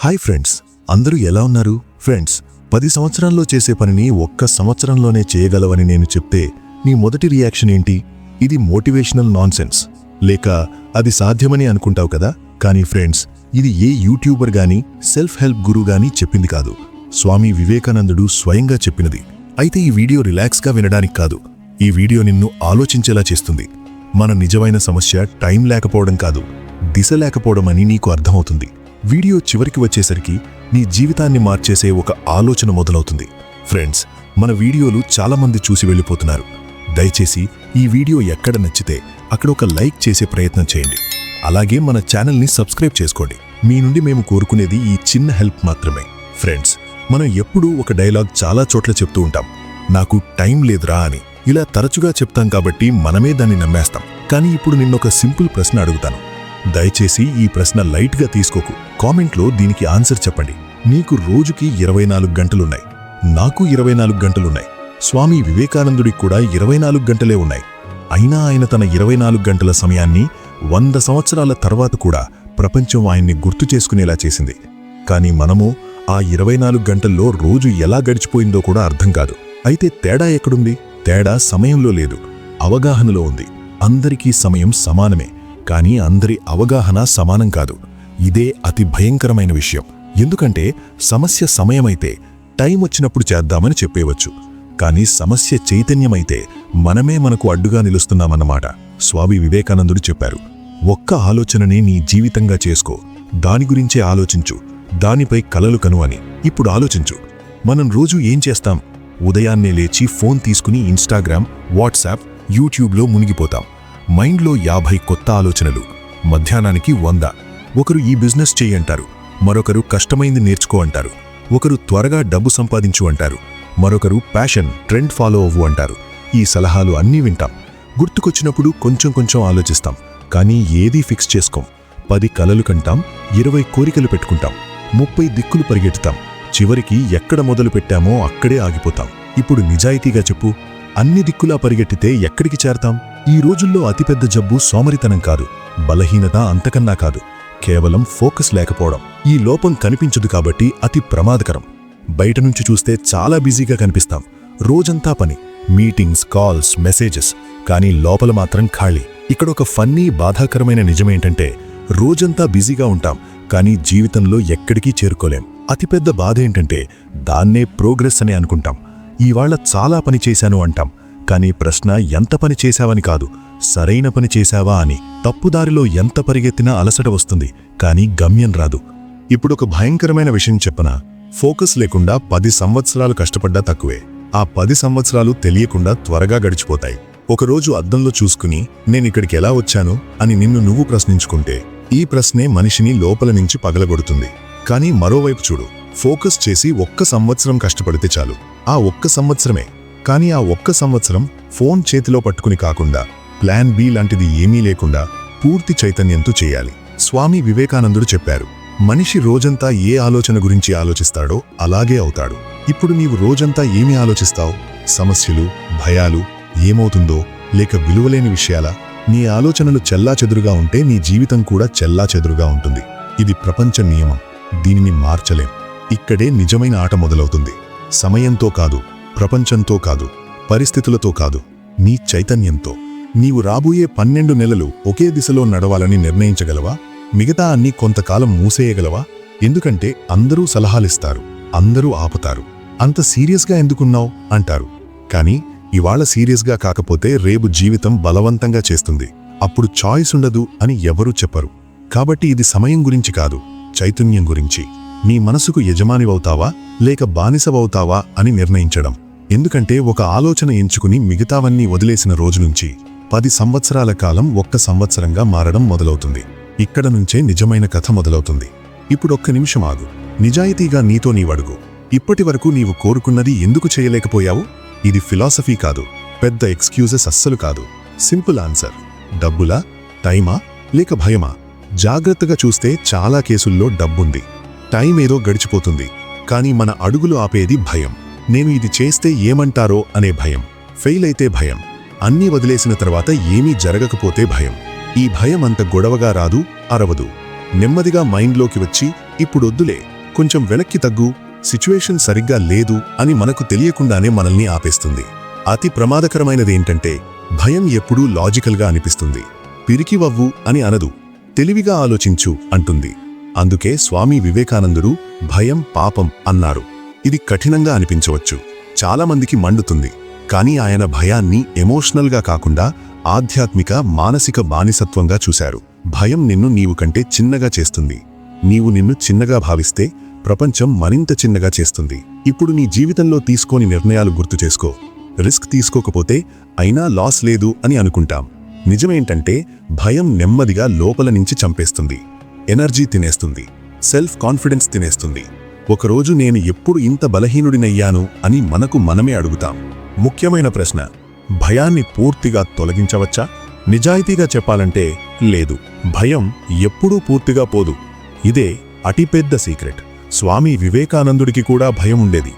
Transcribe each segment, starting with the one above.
Hi friends అందరూ ఎలా ఉన్నారు? ఫ్రెండ్స్ పది సంవత్సరాల్లో చేసే పనిని ఒక్క సంవత్సరంలోనే చేయగలవని నేను చెప్తే నీ మొదటి రియాక్షన్ ఏంటి? ఇది మోటివేషనల్ నాన్సెన్స్. లేక అది సాధ్యమని అనుకుంటావు కదా? కానీ ఫ్రెండ్స్ ఇది ఏ యూట్యూబర్ గాని సెల్ఫ్ హెల్ప్ గురు గాని చెప్పింది కాదు. స్వామి వివేకానందుడు స్వయంగా చెప్పినది. అయితే ఈ వీడియో రిలాక్స్గా వినడానికి కాదు. ఈ వీడియో నిన్ను ఆలోచించేలా చేస్తుంది. మన నిజమైన సమస్య టైం లేకపోవడం కాదు దిశ లేకపోవడం అని నీకు అర్థమవుతుంది. వీడియో చివరికి వచ్చేసరికి నీ జీవితాన్ని మార్చేసే ఒక ఆలోచన మొదలవుతుంది. ఫ్రెండ్స్ మన వీడియోలు చాలామంది చూసి వెళ్ళిపోతున్నారు. దయచేసి ఈ వీడియో ఎక్కడ నచ్చితే అక్కడ ఒక లైక్ చేసే ప్రయత్నం చేయండి. అలాగే మన ఛానల్ని సబ్స్క్రైబ్ చేసుకోండి. మీ నుండి మేము కోరుకునేది ఈ చిన్న హెల్ప్ మాత్రమే. ఫ్రెండ్స్ మనం ఎప్పుడూ ఒక డైలాగ్ చాలా చోట్ల చెప్తూ ఉంటాం. నాకు టైం లేదురా అని. ఇలా తరచుగా చెప్తాం కాబట్టి మనమే దాన్ని నమ్మేస్తాం. కానీ ఇప్పుడు నిన్నొక సింపుల్ ప్రశ్న అడుగుతాను. దయచేసి ఈ ప్రశ్న లైట్గా తీసుకోకు. కామెంట్లో దీనికి ఆన్సర్ చెప్పండి. నీకు రోజుకి ఇరవై నాలుగు గంటలున్నాయి. నాకు ఇరవై నాలుగు గంటలున్నాయి. స్వామి వివేకానందుడికి కూడా ఇరవై నాలుగు గంటలే ఉన్నాయి. అయినా ఆయన తన ఇరవై నాలుగు గంటల సమయాన్ని వంద సంవత్సరాల తర్వాత కూడా ప్రపంచం ఆయన్ని గుర్తు చేసుకునేలా చేసింది. కానీ మనము ఆ ఇరవై నాలుగు గంటల్లో రోజు ఎలా గడిచిపోయిందో కూడా అర్థం కాదు. అయితే తేడా ఎక్కడుంది? తేడా సమయంలో లేదు. అవగాహనలో ఉంది. అందరికీ సమయం సమానమే. కానీ అందరి అవగాహన సమానం కాదు. ఇదే అతి భయంకరమైన విషయం. ఎందుకంటే సమస్య సమయమైతే టైం వచ్చినప్పుడు చేద్దామని చెప్పేవచ్చు. కానీ సమస్య చైతన్యమైతే మనమే మనకు అడ్డుగా నిలుస్తున్నామన్నమాట. స్వామి వివేకానందుడు చెప్పారు. ఒక్క ఆలోచననే నీ జీవితంగా చేసుకో. దాని గురించే ఆలోచించు. దానిపై కలలు కను అని. ఇప్పుడు ఆలోచించు. మనం రోజు ఏం చేస్తాం? ఉదయాన్నే లేచి ఫోన్ తీసుకుని ఇన్స్టాగ్రామ్ వాట్సాప్ యూట్యూబ్లో మునిగిపోతాం. మైండ్లో యాభై కొత్త ఆలోచనలు. మధ్యాహ్నానికి వంద. ఒకరు ఈ బిజినెస్ చేయంటారు మరొకరు కష్టమైంది నేర్చుకో అంటారు. ఒకరు త్వరగా డబ్బు సంపాదించు అంటారు. మరొకరు ప్యాషన్ ట్రెండ్ ఫాలో అవ్వు అంటారు. ఈ సలహాలు అన్నీ వింటాం. గుర్తుకొచ్చినప్పుడు కొంచెం కొంచెం ఆలోచిస్తాం. కానీ ఏదీ ఫిక్స్ చేసుకోం. పది కలలు కంటాం. ఇరవై కోరికలు పెట్టుకుంటాం. ముప్పై దిక్కులు పరిగెడతాం చివరికి ఎక్కడ మొదలు పెట్టామో అక్కడే ఆగిపోతాం. ఇప్పుడు నిజాయితీగా చెప్పు. అన్ని దిక్కులా పరిగెట్టితే ఎక్కడికి చేరతాం? ఈ రోజుల్లో అతిపెద్ద జబ్బు సోమరితనం కాదు బలహీనత అంతకన్నా కాదు. కేవలం ఫోకస్ లేకపోవడం. ఈ లోపం కనిపించదు కాబట్టి అతి ప్రమాదకరం. బయట నుంచి చూస్తే చాలా బిజీగా కనిపిస్తాం. రోజంతా పని మీటింగ్స్ కాల్స్ మెసేజెస్. కానీ లోపల మాత్రం ఖాళీ. ఇక్కడ ఒక ఫన్నీ బాధాకరమైన నిజమేంటంటే రోజంతా బిజీగా ఉంటాం కానీ జీవితంలో ఎక్కడికి చేరుకోలేం. అతిపెద్ద బాధ ఏంటంటే దాన్నే ప్రోగ్రెస్ అని అనుకుంటాం. ఇవాళ చాలా పని చేశాను అంటాం. కానీ ప్రశ్న ఎంత పని చేశావని కాదు. సరైన పని చేశావా అని. తప్పుదారిలో ఎంత పరిగెత్తినా అలసట వస్తుంది కానీ గమ్యం రాదు. ఇప్పుడొక భయంకరమైన విషయం చెప్పనా. ఫోకస్ లేకుండా పది సంవత్సరాలు కష్టపడ్డా తక్కువే. ఆ పది సంవత్సరాలు తెలియకుండా త్వరగా గడిచిపోతాయి. ఒకరోజు అద్దంలో చూసుకుని నేనిక్కడికి ఎలా వచ్చాను? అని నిన్ను నువ్వు ప్రశ్నించుకుంటే ఈ ప్రశ్నే మనిషిని లోపల నుంచి పగలగొడుతుంది. కానీ మరోవైపు చూడు ఫోకస్ చేసి ఒక్క సంవత్సరం కష్టపడితే చాలు. ఆ ఒక్క సంవత్సరమే. కానీ ఆ ఒక్క సంవత్సరం ఫోన్ చేతిలో పట్టుకుని కాకుండా ప్లాన్ బి లాంటిది ఏమీ లేకుండా పూర్తి చైతన్యంతో చేయాలి. స్వామి వివేకానందుడు చెప్పారు మనిషి రోజంతా ఏ ఆలోచన గురించి ఆలోచిస్తాడో అలాగే అవుతాడు. ఇప్పుడు నీవు రోజంతా ఏమి ఆలోచిస్తావు? సమస్యలు భయాలు ఏమవుతుందో లేక విలువలేని విషయాలా? నీ ఆలోచనలు చెల్లాచెదురుగా ఉంటే నీ జీవితం కూడా చెల్లాచెదురుగా ఉంటుంది. ఇది ప్రపంచ నియమం. దీనిని మార్చలేం. ఇక్కడే నిజమైన ఆట మొదలవుతుంది. సమయంతో కాదు ప్రపంచంతో కాదు పరిస్థితులతో కాదు నీ చైతన్యంతో. నీవు రాబోయే పన్నెండు నెలలు ఒకే దిశలో నడవాలని నిర్ణయించగలవా? మిగతా అన్ని కొంతకాలం మూసేయగలవా? ఎందుకంటే అందరూ సలహాలిస్తారు అందరూ ఆపుతారు. అంత సీరియస్గా ఎందుకున్నావు? అంటారు. కానీ ఇవాళ సీరియస్గా కాకపోతే రేపు జీవితం బలవంతంగా చేస్తుంది. అప్పుడు చాయిస్ ఉండదు అని ఎవరూ చెప్పరు. కాబట్టి ఇది సమయం గురించి కాదు చైతన్యం గురించి. నీ మనసుకు యజమానివవుతావా? లేక బానిసవవుతావా అని నిర్ణయించడం. ఎందుకంటే ఒక ఆలోచన ఎంచుకుని మిగతావన్నీ వదిలేసిన రోజు నుంచి పది సంవత్సరాల కాలం ఒక్క సంవత్సరంగా మారడం మొదలవుతుంది. ఇక్కడ నుంచే నిజమైన కథ మొదలవుతుంది. ఇప్పుడొక్క నిమిషం ఆగు. నిజాయితీగా నీతో నీవడుగు ఇప్పటి వరకు నీవు కోరుకున్నది ఎందుకు చేయలేకపోయావు? ఇది ఫిలాసఫీ కాదు. పెద్ద ఎక్స్క్యూజెస్ అస్సలు కాదు. Simple answer. డబ్బులా? టైమా? లేక భయమా? జాగ్రత్తగా చూస్తే చాలా కేసుల్లో డబ్బుంది. టైం ఏదో గడిచిపోతుంది కానీ మన అడుగులు ఆపేది భయం. నేను ఇది చేస్తే ఏమంటారో అనే భయం. ఫెయిల్ అయితే భయం. అన్నీ వదిలేసిన తర్వాత ఏమీ జరగకపోతే భయం. ఈ భయం అంత గొడవగా రాదు అరవదు. నెమ్మదిగా మైండ్లోకి వచ్చి ఇప్పుడొద్దులే కొంచెం వెనక్కి తగ్గు సిచ్యువేషన్ సరిగ్గా లేదు అని మనకు తెలియకుండానే మనల్ని ఆపేస్తుంది. అతి ప్రమాదకరమైనదేంటంటే భయం ఎప్పుడూ లాజికల్గా అనిపిస్తుంది. పిరికివవ్వు అని అనదు. తెలివిగా ఆలోచించు అంటుంది. అందుకే స్వామి వివేకానందుడు భయం పాపం అన్నారు. ఇది కఠినంగా అనిపించవచ్చు. చాలామందికి మండుతుంది. కానీ ఆయన భయాన్ని ఎమోషనల్గా కాకుండా ఆధ్యాత్మిక మానసిక బానిసత్వంగా చూశారు. భయం నిన్ను నీవు కంటే చిన్నగా చేస్తుంది. నీవు నిన్ను చిన్నగా భావిస్తే ప్రపంచం మరింత చిన్నగా చేస్తుంది. ఇప్పుడు నీ జీవితంలో తీసుకోని నిర్ణయాలు గుర్తు చేసుకో. రిస్క్ తీసుకోకపోతే అయినా లాస్ లేదు అని అనుకుంటాం. నిజమేంటంటే భయం నెమ్మదిగా లోపల నుంచి చంపేస్తుంది. ఎనర్జీ తినేస్తుంది. సెల్ఫ్ కాన్ఫిడెన్స్ తినేస్తుంది. ఒకరోజు నేను ఎప్పుడు ఇంత బలహీనుడినయ్యాను అని మనకు మనమే అడుగుతాం. ముఖ్యమైన ప్రశ్న భయాన్ని పూర్తిగా తొలగించవచ్చా? నిజాయితీగా చెప్పాలంటే లేదు. భయం ఎప్పుడూ పూర్తిగా పోదు. ఇదే అతిపెద్ద సీక్రెట్. స్వామి వివేకానందుడికి కూడా భయం ఉండేది.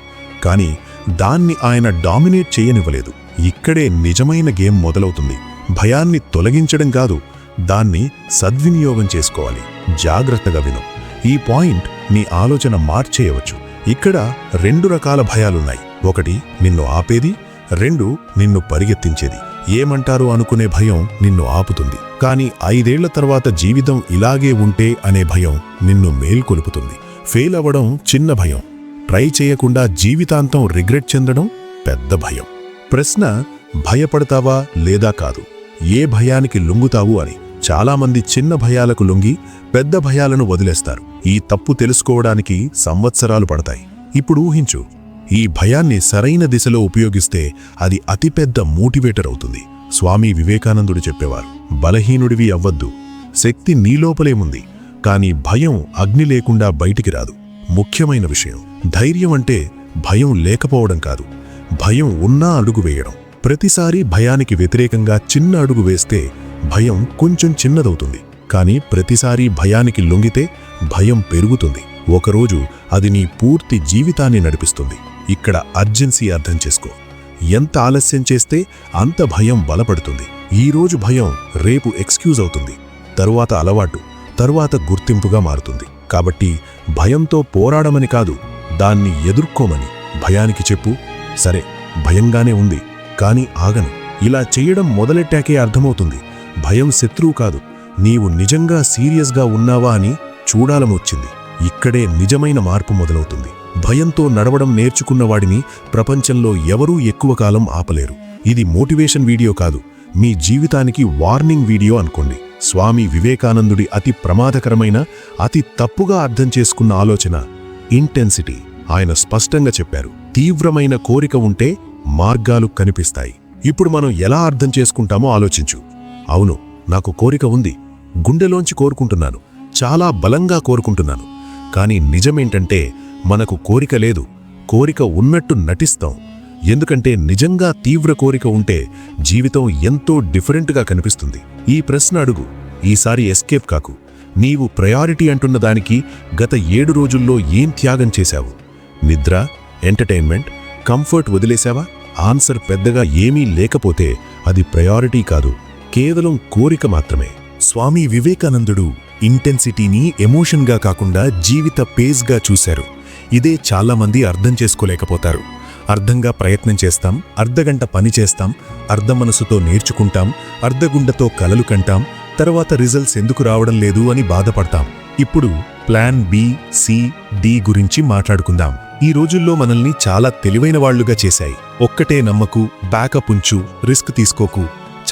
కాని దాన్ని ఆయన డామినేట్ చేయనివ్వలేదు. ఇక్కడే నిజమైన గేమ్ మొదలవుతుంది. భయాన్ని తొలగించడం కాదు దాన్ని సద్వినియోగం చేసుకోవాలి. జాగ్రత్తగా విను. ఈ పాయింట్ నీ ఆలోచన మార్చేయవచ్చు. ఇక్కడ రెండు రకాల భయాలున్నాయి. ఒకటి నిన్ను ఆపేది. రెండు నిన్ను పరిగెత్తించేది. ఏమంటారు అనుకునే భయం నిన్ను ఆపుతుంది. కానీ ఐదేళ్ళ తర్వాత జీవితం ఇలాగే ఉంటే అనే భయం నిన్ను మేల్కొలుపుతుంది. ఫెయిల్ అవ్వడం చిన్న భయం. ట్రై చేయకుండా జీవితాంతం రిగ్రెట్ చెందడం పెద్ద భయం. ప్రశ్న భయపడతావా లేదా కాదు? ఏ భయానికి లొంగుతావు అని చాలామంది చిన్న భయాలకు లొంగి పెద్ద భయాలను వదిలేస్తారు. ఈ తప్పు తెలుసుకోవడానికి సంవత్సరాలు పడతాయి. ఇప్పుడు ఊహించు ఈ భయాన్ని సరైన దిశలో ఉపయోగిస్తే అది అతిపెద్ద మోటివేటర్ అవుతుంది. స్వామి వివేకానందుడు చెప్పేవారు బలహీనుడివి అవ్వద్దు. శక్తి నీలోపలేముంది కాని భయం అగ్ని లేకుండా బయటికి రాదు. ముఖ్యమైన విషయం ధైర్యం అంటే భయం లేకపోవడం కాదు. భయం ఉన్నా అడుగు వేయడం. ప్రతిసారి భయానికి వ్యతిరేకంగా చిన్న అడుగు వేస్తే భయం కొంచెం చిన్నదవుతుంది. కానీ ప్రతిసారి భయానికి లొంగితే భయం పెరుగుతుంది. ఒకరోజు అది నీ పూర్తి జీవితాన్ని నడిపిస్తుంది. ఇక్కడ అర్జెన్సీ అర్థం చేసుకో. ఎంత ఆలస్యం చేస్తే అంత భయం బలపడుతుంది. ఈరోజు భయం రేపు ఎక్స్క్యూజ్ అవుతుంది. తరువాత అలవాటు తరువాత గుర్తింపుగా మారుతుంది. కాబట్టి భయంతో పోరాడమని కాదు దాన్ని ఎదుర్కోమని. భయానికి చెప్పు. సరే భయంగానే ఉంది. కాని ఆగను. ఇలా చెయ్యడం మొదలెట్టాకే అర్థమవుతుంది. భయం శత్రువు కాదు. నీవు నిజంగా సీరియస్గా ఉన్నావా అని చూడాలనొచ్చింది ఇక్కడే నిజమైన మార్పు మొదలవుతుంది. భయంతో నడవడం నేర్చుకున్నవాడిని ప్రపంచంలో ఎవరూ ఎక్కువ కాలం ఆపలేరు. ఇది మోటివేషన్ వీడియో కాదు. మీ జీవితానికి వార్నింగ్ వీడియో అనుకోండి. స్వామి వివేకానందుడి అతి ప్రమాదకరమైన అతి తప్పుగా అర్థం చేసుకున్న ఆలోచన ఇంటెన్సిటీ. ఆయన స్పష్టంగా చెప్పారు. తీవ్రమైన కోరిక ఉంటే మార్గాలు కనిపిస్తాయి. ఇప్పుడు మనం ఎలా అర్థం చేసుకుంటామో ఆలోచించు. అవును నాకు కోరిక ఉంది. గుండెలోంచి కోరుకుంటున్నాను. చాలా బలంగా కోరుకుంటున్నాను. కానీ నిజమేంటంటే మనకు కోరిక లేదు. కోరిక ఉన్నట్టు నటిస్తాం. ఎందుకంటే నిజంగా తీవ్ర కోరిక ఉంటే జీవితం ఎంతో డిఫరెంట్గా కనిపిస్తుంది. ఈ ప్రశ్న అడుగు. ఈసారి ఎస్కేప్ కాకు. నీవు ప్రయారిటీ అంటున్న దానికి గత ఏడు రోజుల్లో ఏం త్యాగం చేశావు? నిద్ర? ఎంటర్టైన్మెంట్? కంఫర్ట్ వదిలేశావా? ఆన్సర్ పెద్దగా ఏమీ లేకపోతే అది ప్రయారిటీ కాదు. కేవలం కోరిక మాత్రమే. స్వామి వివేకానందుడు ఇంటెన్సిటీని ఎమోషన్గా కాకుండా జీవిత పేజ్గా చూశారు. ఇదే చాలామంది అర్థం చేసుకోలేకపోతారు. అర్థంగా ప్రయత్నం చేస్తాం అర్ధగంట పని చేస్తాం అర్ధ మనసుతో నేర్చుకుంటాం అర్ధగుండతో కలలు కంటాం తర్వాత రిజల్ట్స్ ఎందుకు రావడం లేదు అని బాధపడతాం. ఇప్పుడు ప్లాన్ బి సి డి గురించి మాట్లాడుకుందాం. ఈ రోజుల్లో మనల్ని చాలా తెలివైన వాళ్ళుగా చేశాయి. ఒక్కటే నమ్మకు బ్యాకప్ ఉంచు రిస్క్ తీసుకోకు.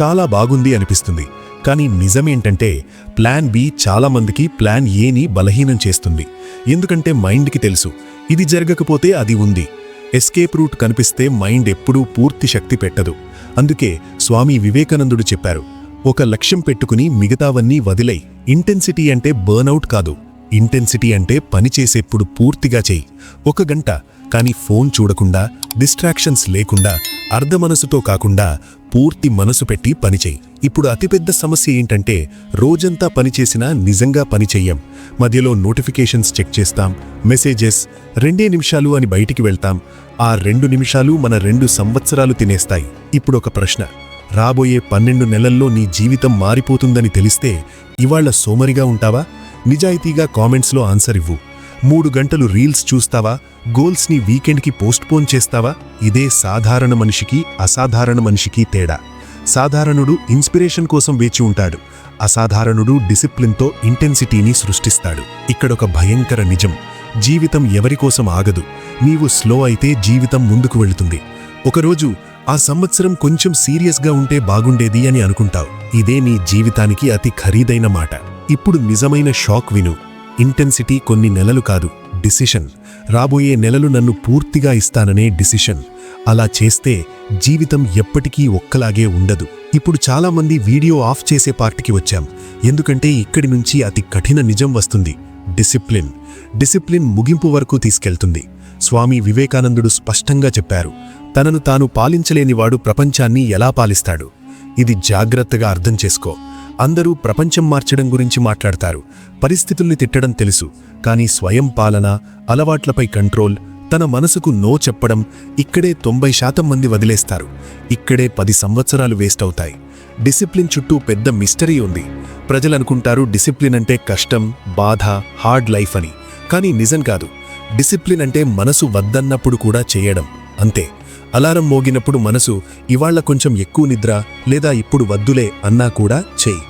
చాలా బాగుంది అనిపిస్తుంది. కానీ నిజమేంటంటే ప్లాన్ బి చాలా మందికి ప్లాన్ ఏని బలహీనం చేస్తుంది. ఎందుకంటే మైండ్కి తెలుసు ఇది జరగకపోతే అది ఉంది. ఎస్కేప్ రూట్ కనిపిస్తే మైండ్ ఎప్పుడూ పూర్తి శక్తి పెట్టదు. అందుకే స్వామి వివేకానందుడు చెప్పారు ఒక లక్ష్యం పెట్టుకుని మిగతావన్నీ వదిలై ఇంటెన్సిటీ అంటే బర్నౌట్ కాదు. ఇంటెన్సిటీ అంటే పనిచేసేప్పుడు పూర్తిగా చేయి. ఒక గంట కానీ ఫోన్ చూడకుండా డిస్ట్రాక్షన్స్ లేకుండా అర్ధ మనసుతో కాకుండా పూర్తి మనసు పెట్టి పనిచేయి ఇప్పుడు అతిపెద్ద సమస్య ఏంటంటే రోజంతా పనిచేసినా నిజంగా పనిచేయం మధ్యలో నోటిఫికేషన్స్ చెక్ చేస్తాం మెసేజెస్ రెండే నిమిషాలు అని బయటికి వెళ్తాం. ఆ రెండు నిమిషాలు మన రెండు సంవత్సరాలు తినేస్తాయి. ఇప్పుడొక ప్రశ్న. రాబోయే పన్నెండు నెలల్లో నీ జీవితం మారిపోతుందని తెలిస్తే ఇవాళ్ళ సోమరిగా ఉంటావా? నిజాయితీగా కామెంట్స్లో ఆన్సర్ ఇవ్వు. మూడు గంటలు రీల్స్ చూస్తావా? గోల్స్ని వీకెండ్కి పోస్ట్పోన్ చేస్తావా? ఇదే సాధారణ మనిషికి అసాధారణ మనిషికి తేడా. సాధారణుడు ఇన్స్పిరేషన్ కోసం వేచి ఉంటాడు. అసాధారణుడు డిసిప్లిన్తో ఇంటెన్సిటీని సృష్టిస్తాడు. ఇక్కడొక భయంకర నిజం. జీవితం ఎవరికోసం ఆగదు. నీవు స్లో అయితే జీవితం ముందుకు వెళుతుంది. ఒకరోజు ఆ సంవత్సరం కొంచెం సీరియస్గా ఉంటే బాగుండేది అని అనుకుంటావు. ఇదే నీ జీవితానికి అతి ఖరీదైన మాట. ఇప్పుడు నిజమైన షాక్ విను. ఇంటెన్సిటీ కొన్ని నెలలు కాదు. డిసిషన్. రాబోయే నెలలు నన్ను పూర్తిగా ఇస్తాననే డిసిషన్. అలా చేస్తే జీవితం ఎప్పటికీ ఒక్కలాగే ఉండదు. ఇప్పుడు చాలామంది వీడియో ఆఫ్ చేసే పార్టీకి వచ్చాం. ఎందుకంటే ఇక్కడి నుంచి అతి కఠిన నిజం వస్తుంది. డిసిప్లిన్. డిసిప్లిన్ ముగింపు వరకు తీసుకెళ్తుంది. స్వామి వివేకానందుడు స్పష్టంగా చెప్పారు. తనను తాను పాలించలేనివాడు ప్రపంచాన్ని ఎలా పాలిస్తాడు? ఇది జాగ్రత్తగా అర్థం చేసుకో. అందరూ ప్రపంచం మార్చడం గురించి మాట్లాడతారు. పరిస్థితుల్ని తిట్టడం తెలుసు. కానీ స్వయం పాలన అలవాట్లపై కంట్రోల్ తన మనసుకు నో చెప్పడం ఇక్కడే తొంభై శాతం మంది వదిలేస్తారు. ఇక్కడే పది సంవత్సరాలు వేస్ట్ అవుతాయి. డిసిప్లిన్ చుట్టూ పెద్ద మిస్టరీ ఉంది. ప్రజలనుకుంటారు డిసిప్లిన్ అంటే కష్టం బాధ హార్డ్ లైఫ్ అని. కానీ నిజం కాదు. డిసిప్లిన్ అంటే మనసు వద్దన్నప్పుడు కూడా చేయడం. అంతే. అలారం మోగినప్పుడు మనసు ఇవాళ్ళ కొంచెం ఎక్కువ నిద్ర లేదా ఇప్పుడు వద్దులే అన్నా కూడా చెయ్యి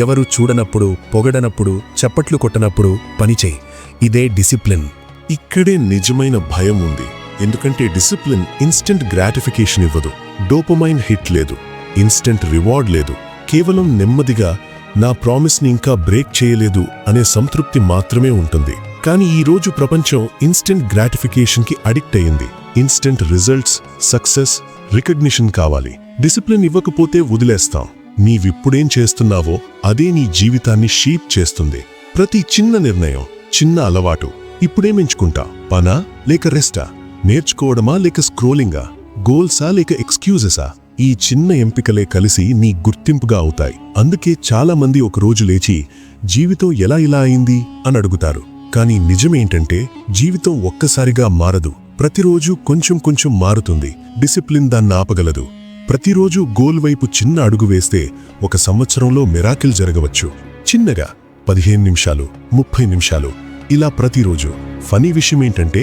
ఎవరు చూడనప్పుడు పొగడనప్పుడు చప్పట్లు కొట్టనప్పుడు పని చెయ్యి ఇదే డిసిప్లిన్. ఇక్కడే నిజమైన భయం ఉంది. ఎందుకంటే డిసిప్లిన్ ఇన్స్టెంట్ గ్రాటిఫికేషన్ ఇవ్వదు. డోపమైన్ హిట్ లేదు. ఇన్స్టెంట్ రివార్డ్ లేదు. కేవలం నెమ్మదిగా నా ప్రామిస్ని ఇంకా బ్రేక్ చేయలేదు అనే సంతృప్తి మాత్రమే ఉంటుంది. కానీ ఈ రోజు ప్రపంచం ఇన్స్టెంట్ గ్రాటిఫికేషన్కి అడిక్ట్ అయింది ఇన్స్టెంట్ రిజల్ట్స్ సక్సెస్ రికగ్నిషన్ కావాలి. డిసిప్లిన్ ఇవ్వకపోతే వదిలేస్తాం. నీవిప్పుడేం చేస్తున్నావో అదే నీ జీవితాన్ని షీప్ చేస్తుంది. ప్రతి చిన్న నిర్ణయం చిన్న అలవాటు ఇప్పుడేం ఎంచుకుంటా పనా? లేక రెస్టా? నేర్చుకోవడమా? లేక స్క్రోలింగా? గోల్సా? లేక ఎక్స్క్యూజెసా? ఈ చిన్న ఎంపికలే కలిసి నీ గుర్తింపుగా అవుతాయి. అందుకే చాలా మంది ఒకరోజు లేచి జీవితం ఎలా ఇలా అయింది? అని అడుగుతారు. కానీ నిజమేంటంటే జీవితం ఒక్కసారిగా మారదు. ప్రతిరోజు కొంచెం కొంచెం మారుతుంది. డిసిప్లిన్ దాన్ని ఆపగలదు. ప్రతిరోజు గోల్ వైపు చిన్న అడుగు వేస్తే ఒక సంవత్సరంలో మిరాకిల్ జరగవచ్చు. చిన్నగా పదిహేను నిమిషాలు ముప్పై నిమిషాలు ఇలా ప్రతిరోజు. ఫనీ విషయం ఏంటంటే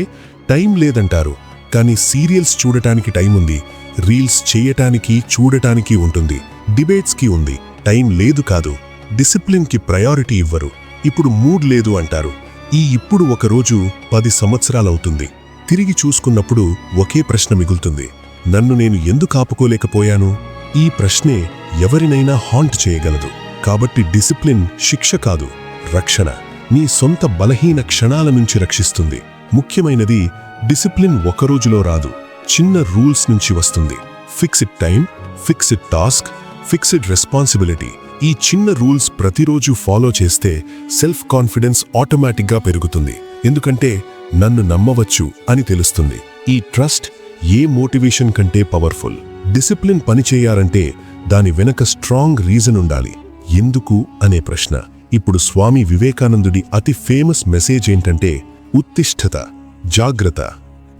టైం లేదంటారు కానీ సీరియల్స్ చూడటానికి టైం ఉంది రీల్స్ చేయటానికి చూడటానికి ఉంటుంది డిబేట్స్కి ఉంది టైం లేదు కాదు డిసిప్లిన్కి ప్రయారిటీ ఇవ్వరు. ఇప్పుడు మూడ్ లేదు అంటారు. ఈ ఇప్పుడు ఒకరోజు పది సంవత్సరాలవుతుంది. తిరిగి చూసుకున్నప్పుడు ఒకే ప్రశ్న మిగులుతుంది. నన్ను నేను ఎందుకు ఆపుకోలేకపోయాను? ఈ ప్రశ్నే ఎవరినైనా హాంట్ చేయగలదు. కాబట్టి డిసిప్లిన్ శిక్ష కాదు రక్షణ. నీ సొంత బలహీన క్షణాల నుంచి రక్షిస్తుంది. ముఖ్యమైనది డిసిప్లిన్ ఒకరోజులో రాదు. చిన్న రూల్స్ నుంచి వస్తుంది. Fixed time fixed task fixed responsibility ఈ చిన్న రూల్స్ ప్రతిరోజు ఫాలో చేస్తే సెల్ఫ్ కాన్ఫిడెన్స్ ఆటోమేటిక్గా పెరుగుతుంది. ఎందుకంటే నన్ను నమ్మవచ్చు అని తెలుస్తుంది. ఈ ట్రస్ట్ ఏ మోటివేషన్ కంటే పవర్ఫుల్? డిసిప్లిన్ పనిచేయాలంటే దాని వెనక స్ట్రాంగ్ రీజన్ ఉండాలి. ఎందుకు? అనే ప్రశ్న. ఇప్పుడు స్వామి వివేకానందుడి అతి ఫేమస్ మెసేజ్ ఏంటంటే ఉత్తిష్ఠత జాగ్రత్త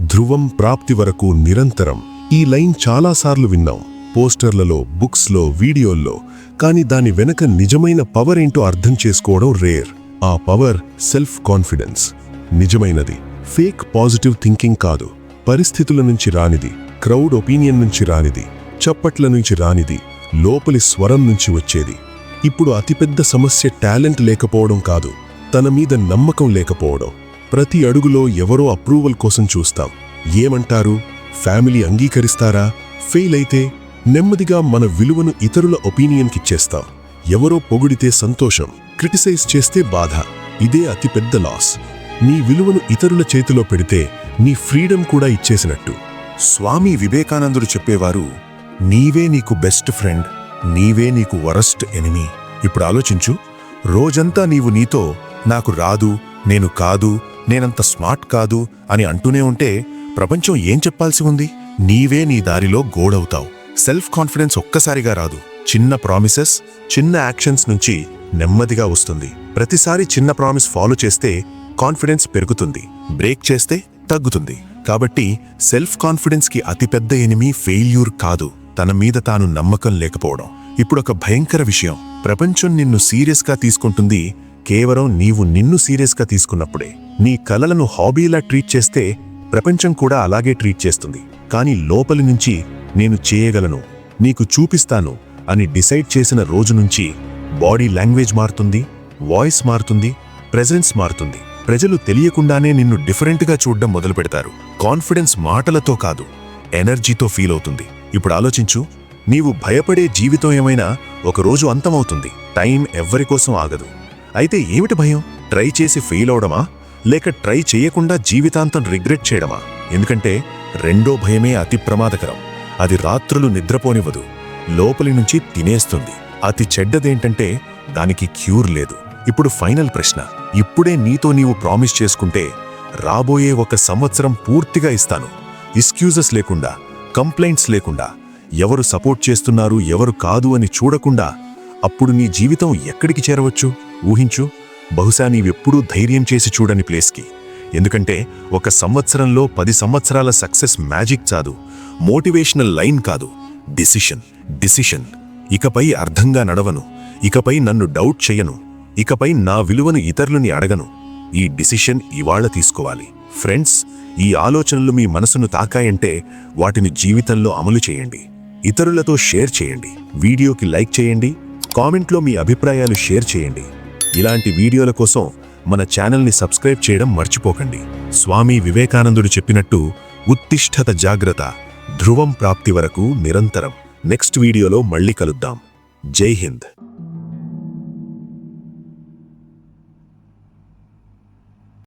ధ్రువం ప్రాప్తి వరకు నిరంతరం. ఈ లైన్ చాలాసార్లు విన్నాం. పోస్టర్లలో బుక్స్లో వీడియోల్లో. కానీ దాని వెనక నిజమైన పవర్ ఏంటో అర్థం చేసుకోవడం రేర్. ఆ పవర్ సెల్ఫ్ కాన్ఫిడెన్స్. నిజమైనది. ఫేక్ పాజిటివ్ థింకింగ్ కాదు. పరిస్థితుల నుంచి రానిది. క్రౌడ్ ఒపీనియన్ నుంచి రానిది. చప్పట్ల నుంచి రానిది. లోపలి స్వరం నుంచి వచ్చేది. ఇప్పుడు అతిపెద్ద సమస్య టాలెంట్ లేకపోవడం కాదు. తన మీద నమ్మకం లేకపోవడం. ప్రతి అడుగులో ఎవరో అప్రూవల్ కోసం చూస్తాం. ఏమంటారు? ఫ్యామిలీ అంగీకరిస్తారా? ఫెయిల్ అయితే నెమ్మదిగా మన విలువను ఇతరుల ఒపీనియన్కిచ్చేస్తాం ఎవరో పొగిడితే సంతోషం క్రిటిసైజ్ చేస్తే బాధ. ఇదే అతిపెద్ద లాస్. నీ విలువను ఇతరుల చేతిలో పెడితే నీ ఫ్రీడమ్ కూడా ఇచ్చేసినట్టు. స్వామి వివేకానందుడు చెప్పేవారు నీవే నీకు బెస్ట్ ఫ్రెండ్ నీవే నీకు వరస్ట్ ఎనిమి. ఇప్పుడు ఆలోచించు రోజంతా నీవు నీతో నాకు రాదు నేను కాదు నేనంత స్మార్ట్ కాదు అని అంటూనే ఉంటే ప్రపంచం ఏం చెప్పాల్సి ఉంది? నీవే నీ దారిలో గోడవుతావు. సెల్ఫ్ కాన్ఫిడెన్స్ ఒక్కసారిగా రాదు. చిన్న ప్రామిసెస్ చిన్న యాక్షన్స్ నుంచి నెమ్మదిగా వస్తుంది. ప్రతిసారి చిన్న ప్రామిస్ ఫాలో చేస్తే కాన్ఫిడెన్స్ పెరుగుతుంది. బ్రేక్ చేస్తే తగ్గుతుంది. కాబట్టి సెల్ఫ్ కాన్ఫిడెన్స్కి అతిపెద్ద ఎనిమి ఫెయిల్యూర్ కాదు. తన మీద తాను నమ్మకం లేకపోవడం. ఇప్పుడు ఒక భయంకర విషయం. ప్రపంచం నిన్ను సీరియస్గా తీసుకుంటుంది కేవలం నీవు నిన్ను సీరియస్గా తీసుకున్నప్పుడే. నీ కలలను హాబీలా ట్రీట్ చేస్తే ప్రపంచం కూడా అలాగే ట్రీట్ చేస్తుంది. కానీ లోపలి నుంచి నేను చేయగలను నీకు చూపిస్తాను అని డిసైడ్ చేసిన రోజు నుంచి బాడీ లాంగ్వేజ్ మారుతుంది వాయిస్ మారుతుంది ప్రెజెన్స్ మారుతుంది. ప్రజలు తెలియకుండానే నిన్ను డిఫరెంట్గా చూడడం మొదలు పెడతారు. కాన్ఫిడెన్స్ మాటలతో కాదు ఎనర్జీతో ఫీల్ అవుతుంది. ఇప్పుడు ఆలోచించు నీవు భయపడే జీవితం ఏమైనా ఒకరోజు అంతమవుతుంది. టైం ఎవ్వరికోసం ఆగదు. అయితే ఏమిటి భయం? ట్రై చేసి ఫెయిల్ అవడమా? లేక ట్రై చేయకుండా జీవితాంతం రిగ్రెట్ చేయడమా? ఎందుకంటే రెండో భయమే అతి ప్రమాదకరం. అది రాత్రులు నిద్రపోనివ్వదు. లోపలి నుంచి తినేస్తుంది. అతి చెడ్డదేంటంటే దానికి క్యూర్ లేదు. ఇప్పుడు ఫైనల్ ప్రశ్న. ఇప్పుడే నీతో నీవు ప్రామిస్ చేసుకుంటే రాబోయే ఒక సంవత్సరం పూర్తిగా ఇస్తాను. ఎక్స్క్యూజెస్ లేకుండా కంప్లైంట్స్ లేకుండా ఎవరు సపోర్ట్ చేస్తున్నారు ఎవరు కాదు అని చూడకుండా అప్పుడు నీ జీవితం ఎక్కడికి చేరవచ్చు? ఊహించు. బహుశా నీవెప్పుడూ ధైర్యం చేసి చూడని ప్లేస్కి. ఎందుకంటే ఒక సంవత్సరంలో పది సంవత్సరాల సక్సెస్ మ్యాజిక్ కాదు మోటివేషనల్ లైన్ కాదు. Decision decision. ఇకపై అర్థంగా నడవను. ఇకపై నన్ను డౌట్ చెయ్యను. ఇకపై నా విలువను ఇతరులని అడగను. ఈ డిసిషన్ ఇవాళ తీసుకోవాలి. ఫ్రెండ్స్ ఈ ఆలోచనలు మీ మనసును తాకాయంటే వాటిని జీవితంలో అమలు చేయండి. ఇతరులతో షేర్ చేయండి. వీడియోకి లైక్ చేయండి. కామెంట్లో మీ అభిప్రాయాలు షేర్ చేయండి. ఇలాంటి వీడియోల కోసం మన ఛానల్ని సబ్స్క్రైబ్ చేయడం మర్చిపోకండి. స్వామి వివేకానందుడు చెప్పినట్టు ఉత్తిష్టత జాగ్రత్త ధ్రువం ప్రాప్తి వరకు నిరంతరం. నెక్స్ట్ వీడియోలో మళ్ళీ కలుద్దాం. జై హింద్.